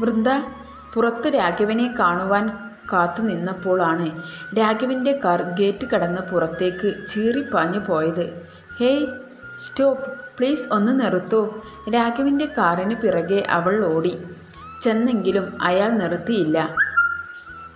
വൃന്ദ പുറത്ത് രാഘവനെ കാണുവാൻ കാത്തു നിന്നപ്പോഴാണ് രാഘവന്റെ കാർ ഗേറ്റ് കടന്ന് പുറത്തേക്ക് ചീറിപ്പാഞ്ഞു പോയത്. ഹേയ് സ്റ്റോപ്പ് പ്ലീസ് ഒന്ന് നിർത്തൂ. രാഘവന്റെ കാറിന് പിറകെ അവൾ ഓടി. ചെന്നെങ്കിലും അയാൾ നിർത്തിയില്ല.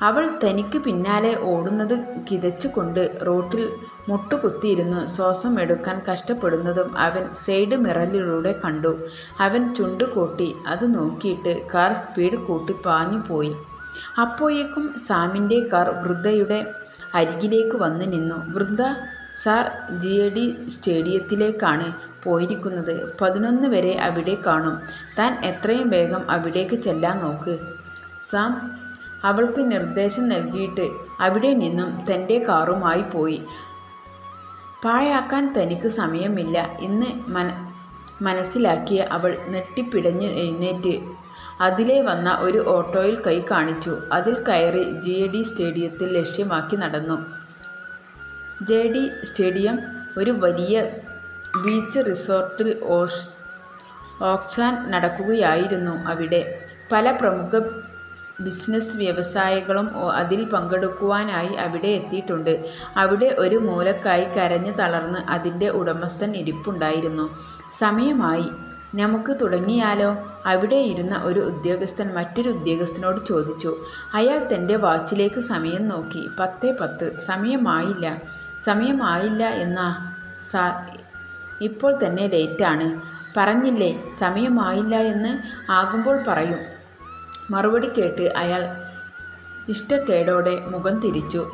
അവൾ തനിക്ക് പിന്നാലെ ഓടുന്നത് കിതച്ചുകൊണ്ട് റോട്ടിൽ മുട്ടുകുത്തിയിരുന്ന്. ശ്വാസം എടുക്കാൻ കഷ്ടപ്പെടുന്നതും അവൻ സൈഡ് മിറലിലൂടെ കണ്ടു. അവൻ ചുണ്ടുകൂട്ടി അത് നോക്കിയിട്ട് കാർ സ്പീഡ് കൂട്ടി പാഞ്ഞു പോയി. അപ്പോഴേക്കും സാമിന്റെ കാർ വൃദ്ധയുടെ അരികിലേക്ക് വന്ന് നിന്നു. വൃദ്ധ സാർ ജി എ ഡി സ്റ്റേഡിയത്തിലേക്കാണ് പോയിരിക്കുന്നത്. പതിനൊന്ന് വരെ അവിടെ കാണും. താൻ എത്രയും വേഗം അവിടേക്ക് ചെല്ലാൻ നോക്ക്. സാം അവൾക്ക് നിർദ്ദേശം നൽകിയിട്ട് അവിടെ നിന്നും തന്റെ കാറുമായി പോയി. പാഴാക്കാൻ തനിക്ക് സമയമില്ല എന്ന് മന മനസ്സിലാക്കിയ അവൾ നെട്ടിപ്പിടഞ്ഞ് എഴുന്നേറ്റ്. അതിലെ വന്ന ഒരു ഓട്ടോയിൽ കൈ കാണിച്ചു. അതിൽ കയറി ജി ഡി സ്റ്റേഡിയത്തിൽ ലക്ഷ്യമാക്കി നടന്നു. ജെ ഡി സ്റ്റേഡിയം ഒരു വലിയ ബീച്ച് റിസോർട്ടിൽ ഓഷ് ഓക്സാൻ നടക്കുകയായിരുന്നു അവിടെ. പല പ്രമുഖ ബിസിനസ് വ്യവസായികളും അതിൽ പങ്കെടുക്കുവാനായി അവിടെ എത്തിയിട്ടുണ്ട്. അവിടെ ഒരു മൂലക്കായി കരഞ്ഞു തളർന്ന് അതിന്റെ ഉടമസ്ഥൻ ഇരിപ്പുണ്ടായിരുന്നു. സമയമായി. നമുക്ക് തുടങ്ങിയാലോ? അവിടെ ഇരുന്ന ഒരു ഉദ്യോഗസ്ഥൻ മറ്റൊരു ഉദ്യോഗസ്ഥനോട് ചോദിച്ചു. അയാൾ തന്റെ വാച്ചിലേക്ക് സമയം നോക്കി. പത്തേ പത്ത്. സമയമായില്ല. സമയമായില്ല എന്നാ? സാർ ഇപ്പോൾ തന്നെ ലേറ്റാണ്. പറഞ്ഞില്ലേ സമയമായില്ല എന്ന്? ആകുമ്പോൾ പറയും. മറുപടി കേട്ട് അയാൾ ഇഷ്ടക്കേടോടെ മുഖം തിരിച്ചു.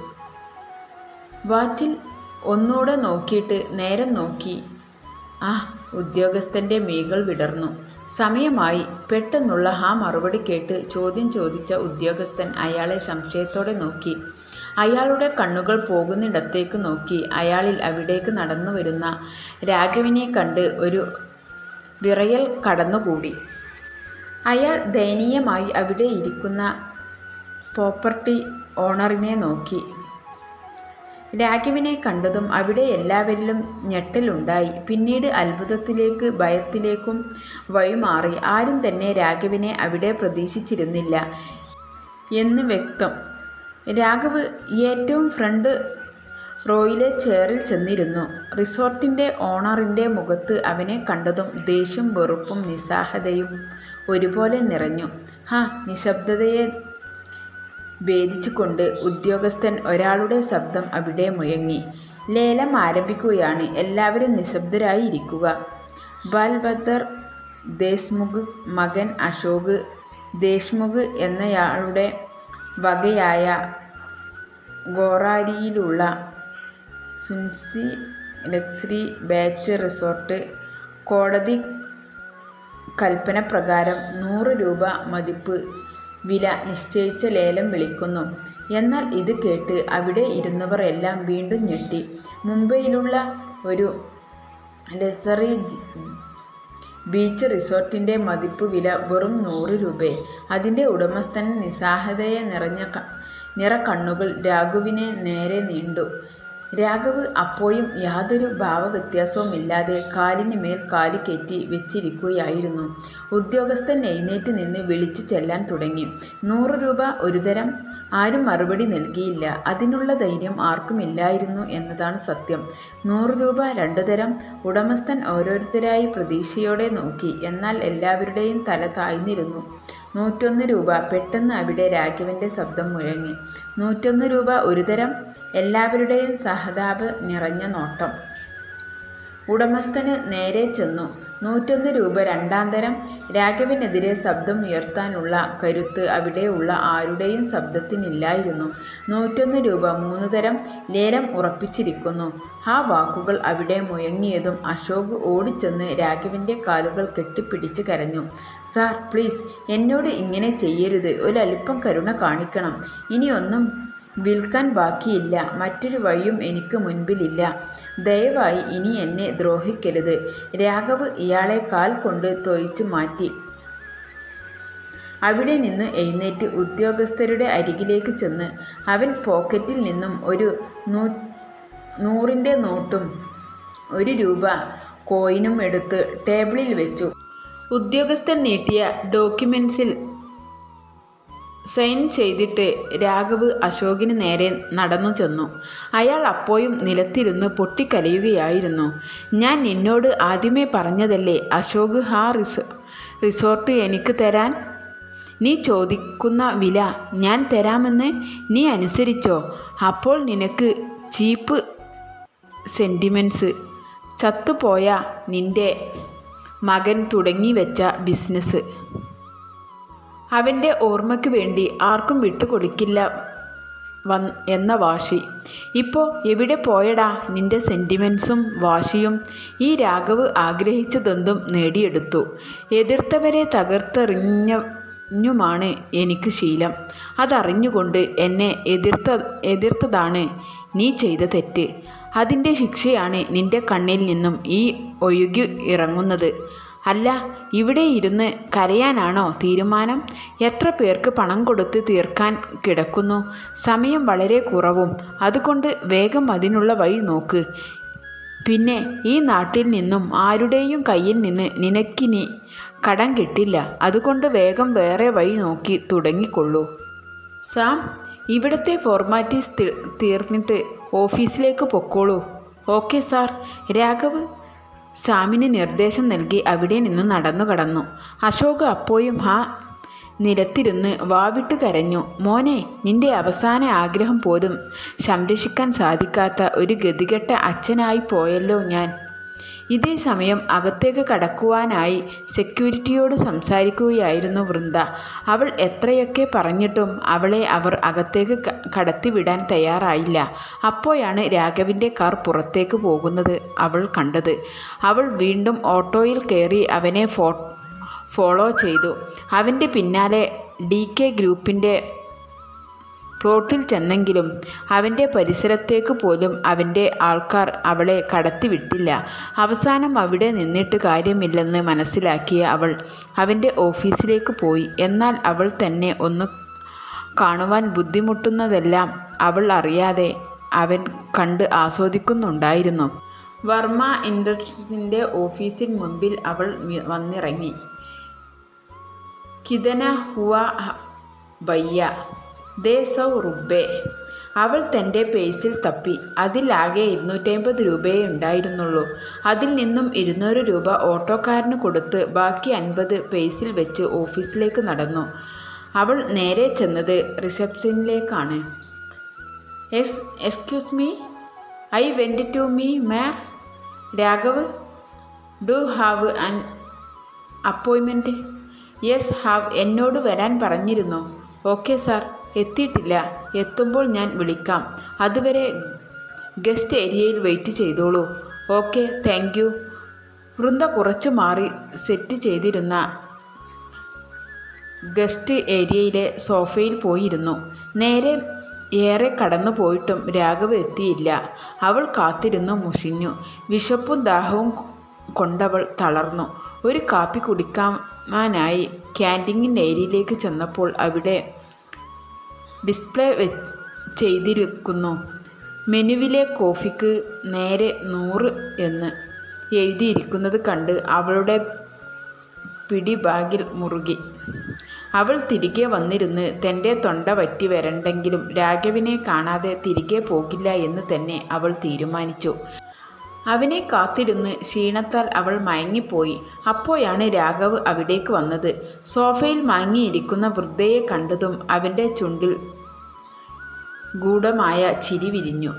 വാച്ചിൽ ഒന്നുകൂടെ നോക്കിയിട്ട് നേരം നോക്കി. ആ ഉദ്യോഗസ്ഥന്റെ മീകൾ വിടർന്നു. സമയമായി. പെട്ടെന്നുള്ള ആ മറുപടി കേട്ട് ചോദ്യം ചോദിച്ച ഉദ്യോഗസ്ഥൻ അയാളെ സംശയത്തോടെ നോക്കി. അയാളുടെ കണ്ണുകൾ പോകുന്നിടത്തേക്ക് നോക്കി. അയാളിൽ അവിടേക്ക് നടന്നു വരുന്ന രാഘവിനെ കണ്ട് ഒരു വിറയൽ കടന്നുകൂടി. അയാൾ ദയനീയമായി അവിടെ ഇരിക്കുന്ന പ്രോപ്പർട്ടി ഓണറിനെ നോക്കി. രാഘവിനെ കണ്ടതും അവിടെ എല്ലാവരിലും ഞെട്ടലുണ്ടായി. പിന്നീട് അത്ഭുതത്തിലേക്ക് ഭയത്തിലേക്കും വഴിമാറി. ആരും തന്നെ രാഘവിനെ അവിടെ പ്രതീക്ഷിച്ചിരുന്നില്ല എന്ന് വ്യക്തം. രാഘവ് ഏറ്റവും ഫ്രണ്ട് റോയിലെ ചെയറിൽ ചെന്നിരുന്നു. റിസോർട്ടിന്റെ ഓണറിന്റെ മുഖത്ത് അവനെ കണ്ടതും ദേഷ്യം വെറുപ്പും നിസ്സഹായതയും ഒരുപോലെ നിറഞ്ഞു. ഹാ നിശബ്ദതയെ ഭേദിച്ചുകൊണ്ട് ഉദ്യോഗസ്ഥൻ ഒരാളുടെ ശബ്ദം അവിടെ മുയങ്ങി ലേലം ആരംഭിക്കുകയാണ്. എല്ലാവരും നിശബ്ദരായി ഇരിക്കുക. ബാൽബദർ ദേശ്മുഖ് മകൻ അശോക് ദേശ്മുഖ് എന്നയാളുടെ വകയായ ഗോറാരിയിലുള്ള സുൻസി ലക്സറി ബാച്ച് റിസോർട്ട് കോടതി കൽപ്പന പ്രകാരം നൂറ് രൂപ മതിപ്പ് വില നിശ്ചയിച്ച ലേലം വിളിക്കുന്നു. എന്നാൽ ഇത് കേട്ട് അവിടെ ഇരുന്നവർ എല്ലാം വീണ്ടും ഞെട്ടി. മുംബൈയിലുള്ള ഒരു ലസറി ബീച്ച് റിസോർട്ടിന്റെ മതിപ്പ് വില വെറും നൂറ് രൂപ. അതിന്റെ ഉടമസ്ഥൻ നിസ്സാഹതയെ നിറഞ്ഞ നിറ കണ്ണുകൾ രാഘുവിനെ നേരെ നീണ്ടു. രാഘവ് അപ്പോയും യാതൊരു ഭാവവ്യത്യാസവുമില്ലാതെ കാലിന് മേൽ കാൽ കെറ്റി വെച്ചിരിക്കുകയായിരുന്നു. ഉദ്യോഗസ്ഥൻ എഴുന്നേറ്റ് നിന്ന് വിളിച്ചു ചെല്ലാൻ തുടങ്ങി. നൂറ് രൂപ ഒരുതരം ആരും മറുപടി നൽകിയില്ല. അതിനുള്ള ധൈര്യം ആർക്കുമില്ലായിരുന്നു എന്നതാണ് സത്യം. നൂറ് രൂപ രണ്ടു തരം ഉടമസ്ഥൻ ഓരോരുത്തരായി പ്രതീക്ഷയോടെ നോക്കി. എന്നാൽ എല്ലാവരുടെയും തല താഴ്ന്നിരുന്നു. നൂറ്റൊന്ന് രൂപ. പെട്ടെന്ന് അവിടെ രാഘവന്റെ ശബ്ദം മുഴങ്ങി. നൂറ്റൊന്ന് രൂപ ഒരു തരം എല്ലാവരുടെയും സഹതാപ നിറഞ്ഞ നോട്ടം. ഉടമസ്ഥന് നേരെ ചെന്നു. നൂറ്റൊന്ന് രൂപ രണ്ടാം തരം. രാഘവനെതിരെ ശബ്ദം ഉയർത്താനുള്ള കരുത്ത് അവിടെയുള്ള ആരുടെയും ശബ്ദത്തിനില്ലായിരുന്നു. നൂറ്റൊന്ന് രൂപ മൂന്ന് തരം ലേലം ഉറപ്പിച്ചിരിക്കുന്നു. ആ വാക്കുകൾ അവിടെ മുയങ്ങിയതും അശോക് ഓടിച്ചെന്ന് രാഘവന്റെ കാലുകൾ കെട്ടിപ്പിടിച്ച് കരഞ്ഞു. സാർ പ്ലീസ് എന്നോട് ഇങ്ങനെ ചെയ്യരുത്. ഒരല്പം കരുണ കാണിക്കണം. ഇനിയൊന്നും വിൽക്കാൻ ബാക്കിയില്ല. മറ്റൊരു വഴിയും എനിക്ക് മുൻപിലില്ല. ദയവായി ഇനി എന്നെ ദ്രോഹിക്കരുത്. രാഘവ് ഇയാളെ കാൽ കൊണ്ട് തൊയിച്ചു മാറ്റി. അവിടെ നിന്ന് എഴുന്നേറ്റ് ഉദ്യോഗസ്ഥരുടെ അരികിലേക്ക് ചെന്ന് അവൻ പോക്കറ്റിൽ നിന്നും ഒരു നൂ നൂറിന്റെ നോട്ടും ഒരു രൂപ കോയിനും എടുത്ത് ടേബിളിൽ വെച്ചു. ഉദ്യോഗസ്ഥൻ നീട്ടിയ ഡോക്യുമെൻസിൽ സൈൻ ചെയ്തിട്ട് രാഘവ് അശോകിന് നേരെ നടന്നു ചെന്നു. അയാൾ അപ്പോഴും നിലത്തിരുന്ന് പൊട്ടിക്കരയുകയായിരുന്നു. ഞാൻ നിന്നോട് ആദ്യമേ പറഞ്ഞതല്ലേ അശോക് ഹാ റിസോ റിസോർട്ട് എനിക്ക് തരാൻ? നീ ചോദിക്കുന്ന വില ഞാൻ തരാമെന്ന് നീ അനുസരിച്ചോ? അപ്പോൾ നിനക്ക് ചീപ്പ് സെന്റിമെന്റ്സ് ചത്തുപോയ നിന്റെ മകൻ തുടങ്ങി വെച്ച ബിസിനസ് അവന്റെ ഓർമ്മയ്ക്ക് വേണ്ടി ആർക്കും വിട്ടുകൊടുക്കില്ല വൻ എന്ന വാശി. ഇപ്പോൾ എവിടെ പോയടാ? നിന്റെ സെന്റിമെൻസും വാശിയും ഈ രാഘവ് ആഗ്രഹിച്ചതെന്തും നേടിയെടുത്തു. എതിർത്തവരെ തകർത്തെറിഞ്ഞുമാണ് എനിക്ക് ശീലം. അതറിഞ്ഞുകൊണ്ട് എന്നെ എതിർത്ത എതിർത്തതാണ് നീ ചെയ്ത തെറ്റ്. അതിന്റെ ശിക്ഷയാണ് നിന്റെ കണ്ണിൽ നിന്നും ഈ ഒഴുകി ഇറങ്ങുന്നത്. അല്ല ഇവിടെ ഇരുന്ന് കരയാനാണോ തീരുമാനം? എത്ര പേർക്ക് പണം കൊടുത്ത് തീർക്കാൻ കിടക്കുന്നു? സമയം വളരെ കുറവും. അതുകൊണ്ട് വേഗം അതിനുള്ള വഴി നോക്ക്. പിന്നെ ഈ നാട്ടിൽ നിന്നും ആരുടെയും കയ്യിൽ നിന്ന് നിനക്കിനി കടം കിട്ടില്ല. അതുകൊണ്ട് വേഗം വേറെ വഴി നോക്കി തുടങ്ങിക്കൊള്ളൂ. സാം ഇവിടുത്തെ ഫോർമാറ്റീസ് തീർന്നിട്ട് ഓഫീസിലേക്ക് പൊക്കോളൂ. Okay sir. രാഘവ് സാമിന് നിർദ്ദേശം നൽകി അവിടെ നിന്ന് നടന്നു കടന്നു അശോക് അപ്പോയും ആ നിലത്തിരുന്ന് വാവിട്ട് കരഞ്ഞു. മോനെ നിന്റെ അവസാന ആഗ്രഹം പോലും സംരക്ഷിക്കാൻ സാധിക്കാത്ത ഒരു ഗതികെട്ട അച്ഛനായി പോയല്ലോ ഞാൻ. ഇതേ സമയം അകത്തേക്ക് കടക്കുവാനായി സെക്യൂരിറ്റിയോട് സംസാരിക്കുകയായിരുന്നു വൃന്ദ. അവൾ എത്രയൊക്കെ പറഞ്ഞിട്ടും അവളെ അവർ അകത്തേക്ക് കടത്തിവിടാൻ തയ്യാറായില്ല. അപ്പോഴാണ് രാഘവിന്റെ കാർ പുറത്തേക്ക് പോകുന്നത് അവൾ കണ്ടത്. അവൾ വീണ്ടും ഓട്ടോയിൽ കയറി അവനെ ഫോളോ ചെയ്തു. അവന്റെ പിന്നാലെ ഡി കെ ഗ്രൂപ്പിന്റെ പ്ലോട്ടിൽ ചെന്നെങ്കിലും അവന്റെ പരിസരത്തേക്ക് പോലും അവന്റെ ആൾക്കാർ അവളെ കടത്തിവിട്ടില്ല. അവസാനം അവിടെ നിന്നിട്ട് കാര്യമില്ലെന്ന് മനസ്സിലാക്കിയ അവൾ അവന്റെ ഓഫീസിലേക്ക് പോയി. എന്നാൽ അവൾ തന്നെ ഒന്ന് കാണുവാൻ ബുദ്ധിമുട്ടുന്നതെല്ലാം അവൾ അറിയാതെ അവൻ കണ്ട് ആസ്വദിക്കുന്നുണ്ടായിരുന്നു. വർമ്മ ഇൻഡസ്ട്രീസിന്റെ ഓഫീസിന് മുൻപിൽ അവൾ വന്നിറങ്ങി. കിതന ഹുവ ബയ്യ ദേ സൗ റുബേ അവൾ തന്റെ പേസിൽ തപ്പി. അതിലാകെ ഇരുന്നൂറ്റമ്പത് രൂപയേ ഉണ്ടായിരുന്നുള്ളൂ. അതിൽ നിന്നും ഇരുന്നൂറ് രൂപ ഓട്ടോക്കാരന് കൊടുത്ത് ബാക്കി അൻപത് പേസിൽ വെച്ച് ഓഫീസിലേക്ക് നടന്നു. അവൾ നേരെ ചെന്നത് റിസപ്ഷനിലേക്കാണ്. Yes excuse me? I went to meet മാ. രാഘവ് ഡു ഹാവ് അൻ അപ്പോയിൻമെന്റ്? യെസ് ഹാവ് എന്നോട് വരാൻ പറഞ്ഞിരുന്നു. Okay sir. എത്തിയിട്ടില്ല. എത്തുമ്പോൾ ഞാൻ വിളിക്കാം. അതുവരെ ഗസ്റ്റ് ഏരിയയിൽ വെയിറ്റ് ചെയ്തോളൂ. Okay thank you. വൃന്ദ കുറച്ചു മാറി സെറ്റ് ചെയ്തിരുന്ന ഗസ്റ്റ് ഏരിയയിലെ സോഫയിൽ പോയിരുന്നു. നേരെ ഏറെ കടന്നു പോയിട്ടും രാഘവ് എത്തിയില്ല. അവൾ കാത്തിരുന്നു മുഷിഞ്ഞു. വിശപ്പും ദാഹവും കൊണ്ടവൾ തളർന്നു. ഒരു കാപ്പി കുടിക്കാനായി ക്യാന്റീൻ ഏരിയയിലേക്ക് ചെന്നപ്പോൾ അവിടെ ഡിസ്പ്ലേ ചെയ്തിരിക്കുന്നു. മെനുവിലെ കോഫിക്ക് നേരെ നൂറ് എന്ന് എഴുതിയിരിക്കുന്നത് കണ്ട് അവളുടെ പിടി ബാഗിൽ മുറുകി. അവൾ തിരികെ വന്നിരുന്ന് തന്റെ തൊണ്ട വറ്റി വരണ്ടെങ്കിലും രാഘവിനെ കാണാതെ തിരികെ പോകില്ല എന്ന് തന്നെ അവൾ തീരുമാനിച്ചു. അവനെ കാത്തിരുന്ന് ക്ഷീണത്താൽ അവൾ മയങ്ങിപ്പോയി. അപ്പോഴാണ് രാഘവ് അവിടേക്ക് വന്നത്. സോഫയിൽ മയങ്ങിയിരിക്കുന്ന വൃദ്ധയെ കണ്ടതും അവന്റെ ചുണ്ടിൽ ഗൂഢമായ ചിരി വിരിഞ്ഞു.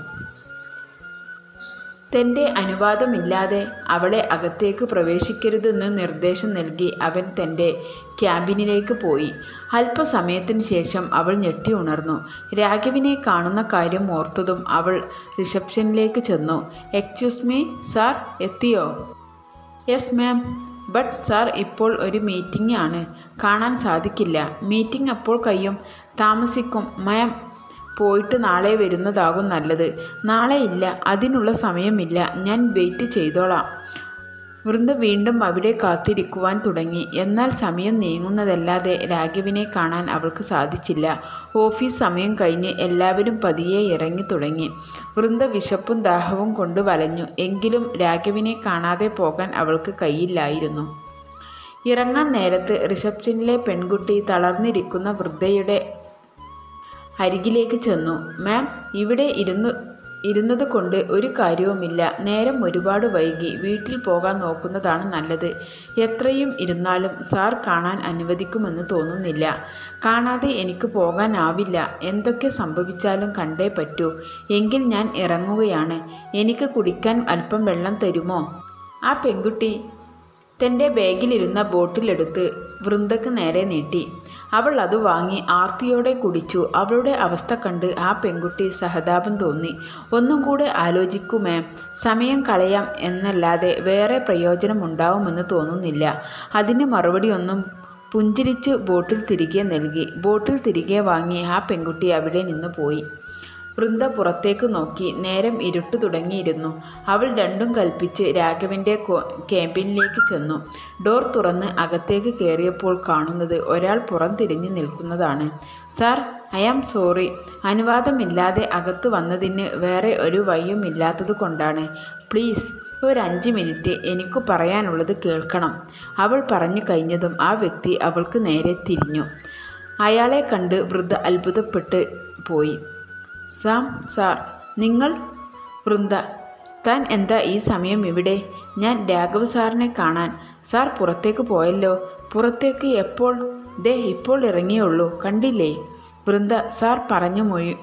തന്റെ അനുവാദമില്ലാതെ അവളെ അകത്തേക്ക് പ്രവേശിക്കരുതെന്ന് നിർദ്ദേശം നൽകി അവൻ തന്റെ ക്യാബിനിലേക്ക് പോയി. അല്പസമയത്തിന് ശേഷം അവൾ ഞെട്ടി ഉണർന്നു. രാഘവിനെ കാണുന്ന കാര്യം ഓർത്തതും അവൾ റിസപ്ഷനിലേക്ക് ചെന്നു. എക്സ്ക്യൂസ് മീ സാർ എത്തിയോ? Yes ma'am. ബട്ട് സാർ ഇപ്പോൾ ഒരു മീറ്റിംഗ് ആണ്. കാണാൻ സാധിക്കില്ല. മീറ്റിംഗ് അപ്പോൾ കഴിയും. താമസിക്കും മാം. പോയിട്ട് നാളെ വരുന്നതാകും നല്ലത്. നാളെ ഇല്ല അതിനുള്ള സമയമില്ല. ഞാൻ വെയിറ്റ് ചെയ്തോളാം. വൃന്ദ വീണ്ടും അവിടെ കാത്തിരിക്കുവാൻ തുടങ്ങി. എന്നാൽ സമയം നീങ്ങുന്നതല്ലാതെ രാഘവിനെ കാണാൻ അവൾക്ക് സാധിച്ചില്ല. ഓഫീസ് സമയം കഴിഞ്ഞ് എല്ലാവരും പതിയെ ഇറങ്ങി തുടങ്ങി. വൃന്ദ വിശപ്പും ദാഹവും കൊണ്ട് വലഞ്ഞു. എങ്കിലും രാഘവിനെ കാണാതെ പോകാൻ അവൾക്ക് കയ്യില്ലായിരുന്നു. ഇറങ്ങാൻ നേരത്ത് റിസപ്ഷനിലെ പെൺകുട്ടി തളർന്നിരിക്കുന്ന വൃദ്ധയുടെ അരികിലേക്ക് ചെന്നു. മാം ഇവിടെ ഇരുന്നു ഇരുന്നത് കൊണ്ട് ഒരു കാര്യവുമില്ല. നേരം ഒരുപാട് വൈകി. വീട്ടിൽ പോകാൻ നോക്കുന്നതാണ് നല്ലത്. എത്രയും ഇരുന്നാലും സാർ കാണാൻ അനുവദിക്കുമെന്ന് തോന്നുന്നില്ല. കാണാതെ എനിക്ക് പോകാനാവില്ല. എന്തൊക്കെ സംഭവിച്ചാലും കണ്ടേ പറ്റൂ. എങ്കിൽ ഞാൻ ഇറങ്ങുകയാണ്. എനിക്ക് കുടിക്കാൻ അല്പം വെള്ളം തരുമോ? ആ പെൺകുട്ടി. തന്റെ ബാഗിലിരുന്ന ബോട്ടിലെടുത്ത് വൃന്ദക്ക് നേരെ നീട്ടി. അവൾ അത് വാങ്ങി ആർത്തിയോടെ കുടിച്ചു. അവളുടെ അവസ്ഥ കണ്ട് ആ പെൺകുട്ടി സഹതാപം തോന്നി. ഒന്നും കൂടെ ആലോചിക്കുമേ. സമയം കളയാം എന്നല്ലാതെ വേറെ പ്രയോജനമുണ്ടാവുമെന്ന് തോന്നുന്നില്ല. അതിന് മറുപടിയൊന്നും പുഞ്ചിരിച്ച് ബോട്ടിൽ തിരികെ നൽകി. ബോട്ടിൽ തിരികെ വാങ്ങി ആ പെൺകുട്ടി അവിടെ നിന്ന് പോയി. വൃന്ദ പുറത്തേക്ക് നോക്കി നേരം ഇരുട്ട് തുടങ്ങിയിരുന്നു. അവൾ രണ്ടും കൽപ്പിച്ച് രാഘവന്റെ ക്യാമ്പിനിലേക്ക് ചെന്നു. ഡോർ തുറന്ന് അകത്തേക്ക് കയറിയപ്പോൾ കാണുന്നത് ഒരാൾ പുറം തിരിഞ്ഞ് നിൽക്കുന്നതാണ്. Sir I am sorry. അനുവാദമില്ലാതെ അകത്ത് വന്നതിന് വേറെ ഒരു വഴിയുമില്ലാത്തത് കൊണ്ടാണ്. പ്ലീസ് ഒരു അഞ്ച് മിനിറ്റ് എനിക്ക് പറയാനുള്ളത് കേൾക്കണം. അവൾ പറഞ്ഞു കഴിഞ്ഞതും ആ വ്യക്തി അവൾക്ക് നേരെ തിരിഞ്ഞു. അയാളെ കണ്ട് വൃദ്ധ അത്ഭുതപ്പെട്ട് പോയി. സാം സാർ നിങ്ങൾ വൃന്ദ. താൻ എന്താ ഈ സമയം ഇവിടെ? ഞാൻ രാഘവ് സാറിനെ കാണാൻ. സാർ പുറത്തേക്ക് പോയല്ലോ. പുറത്തേക്ക് എപ്പോൾ? ദേ ഇപ്പോൾ ഇറങ്ങിയുള്ളൂ. കണ്ടില്ലേ? വൃന്ദ സാർ പറഞ്ഞു മൊഴി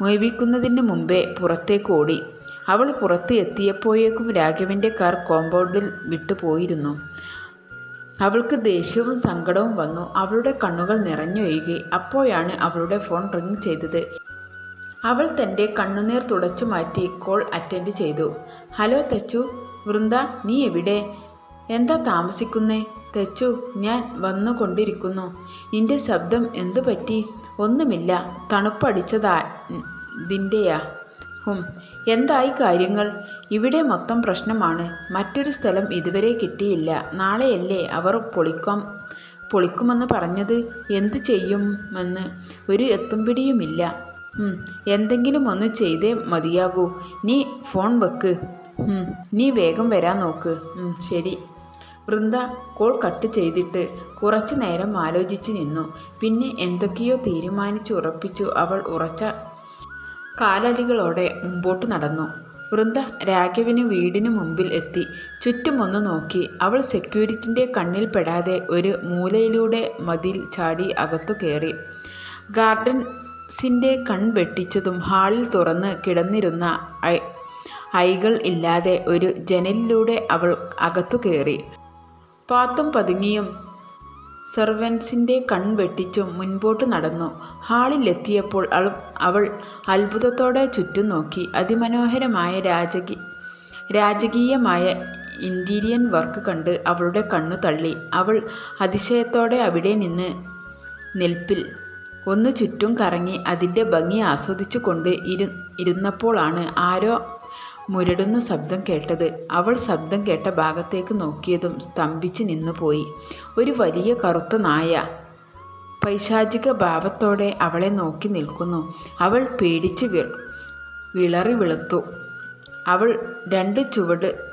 മൊഴിവിക്കുന്നതിന് മുമ്പേ പുറത്തേക്ക് ഓടി. അവൾ പുറത്ത് എത്തിയപ്പോഴേക്കും രാഘവന്റെ കാർ കോമ്പൗണ്ടിൽ വിട്ടുപോയിരുന്നു അവൾക്ക് ദേഷ്യവും സങ്കടവും വന്നു. അവളുടെ കണ്ണുകൾ നിറഞ്ഞൊഴുകി. അപ്പോഴാണ് അവളുടെ ഫോൺ റിങ് ചെയ്തത്. അവൾ തന്റെ കണ്ണുനീർ തുടച്ചു മാറ്റി കോൾ അറ്റൻഡ് ചെയ്തു. ഹലോ തെച്ചു വൃന്ദ നീ എവിടെ? എന്താ താമസിക്കുന്നേ? തെച്ചു ഞാൻ വന്നുകൊണ്ടിരിക്കുന്നു. നിന്റെ ശബ്ദം എന്തു പറ്റി? ഒന്നുമില്ല തണുപ്പടിച്ചതാ ദിന്റെയാ ഹും എന്തായി കാര്യങ്ങൾ? ഇവിടെ മൊത്തം പ്രശ്നമാണ്. മറ്റൊരു സ്ഥലം ഇതുവരെ കിട്ടിയില്ല. നാളെയല്ലേ അവർ പൊളിക്കാം പൊളിക്കുമെന്ന് പറഞ്ഞത്? എന്തു ചെയ്യുമെന്ന് ഒരു എത്തുംപിടിയുമില്ല. എന്തെങ്കിലും ഒന്ന് ചെയ്തേ മതിയാകൂ. നീ ഫോൺ വെക്ക്. നീ വേഗം വരാൻ നോക്ക്. ശരി. വൃന്ദ കോൾ കട്ട് ചെയ്തിട്ട് കുറച്ചു നേരം ആലോചിച്ച് നിന്നു. പിന്നെ എന്തൊക്കെയോ തീരുമാനിച്ചു ഉറപ്പിച്ചു അവൾ ഉറച്ച കാലടികളോടെ മുമ്പോട്ട് നടന്നു. വൃന്ദ രാഘവിന് വീടിന് മുമ്പിൽ എത്തി. ചുറ്റുമൊന്ന് നോക്കി. അവൾ സെക്യൂരിറ്റിന്റെ കണ്ണിൽ പെടാതെ ഒരു മൂലയിലൂടെ മതിൽ ചാടി അകത്തു കയറി. ഗാർഡൻ സിന്റെ കൺവെട്ടിച്ചതും ഹാളിൽ തുറന്ന് കിടന്നിരുന്ന ഐകൾ ഇല്ലാതെ ഒരു ജനലിലൂടെ അവൾ അകത്തു കയറി. പാത്തും പതുങ്ങിയും സെർവൻസിന്റെ കൺവെട്ടിച്ചും മുൻപോട്ട് നടന്നു. ഹാളിലെത്തിയപ്പോൾ അവൾ അത്ഭുതത്തോടെ ചുറ്റും നോക്കി. അതിമനോഹരമായ രാജകീ രാജകീയമായ ഇന്റീരിയൻ വർക്ക് കണ്ട് അവളുടെ കണ്ണു തള്ളി. അവൾ അതിശയത്തോടെ അവിടെ നിന്ന് നിൽപ്പിൽ ഒന്ന് ചുറ്റും കറങ്ങി അതിന്റെ ഭംഗി ആസ്വദിച്ചു കൊണ്ട് ഇരു ഇരുന്നപ്പോഴാണ് ആരോ മുരടുന്ന ശബ്ദം കേട്ടത്. അവൾ ശബ്ദം കേട്ട ഭാഗത്തേക്ക് നോക്കിയതും സ്തംഭിച്ച് നിന്നുപോയി. ഒരു വലിയ കറുത്ത നായ പൈശാചിക ഭാവത്തോടെ അവളെ നോക്കി നിൽക്കുന്നു. അവൾ പേടിച്ച് വിളറി വിളുത്തു. അവൾ രണ്ട് ചുവട്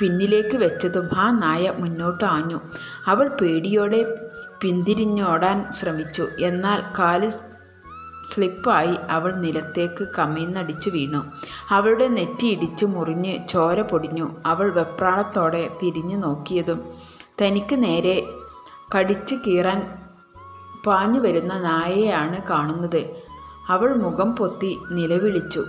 പിന്നിലേക്ക് വെച്ചതും ആ നായ മുന്നോട്ട് ആഞ്ഞു. അവൾ പേടിയോടെ പിന്തിരിഞ്ഞോടാൻ ശ്രമിച്ചു. എന്നാൽ കാൽ സ്ലിപ്പായി അവൾ നിലത്തേക്ക് കമിഴ്ന്നടിച്ചു വീണു. അവളുടെ നെറ്റി ഇടിച്ചു മുറിഞ്ഞ് ചോര പൊടിഞ്ഞു. അവൾ വെപ്രാളത്തോടെ തിരിഞ്ഞു നോക്കിയതും തനിക്ക് നേരെ കടിച്ചു കീറാൻ പാഞ്ഞു വരുന്ന നായയാണ് കാണുന്നത്. അവൾ മുഖം പൊത്തി നിലവിളിച്ചു.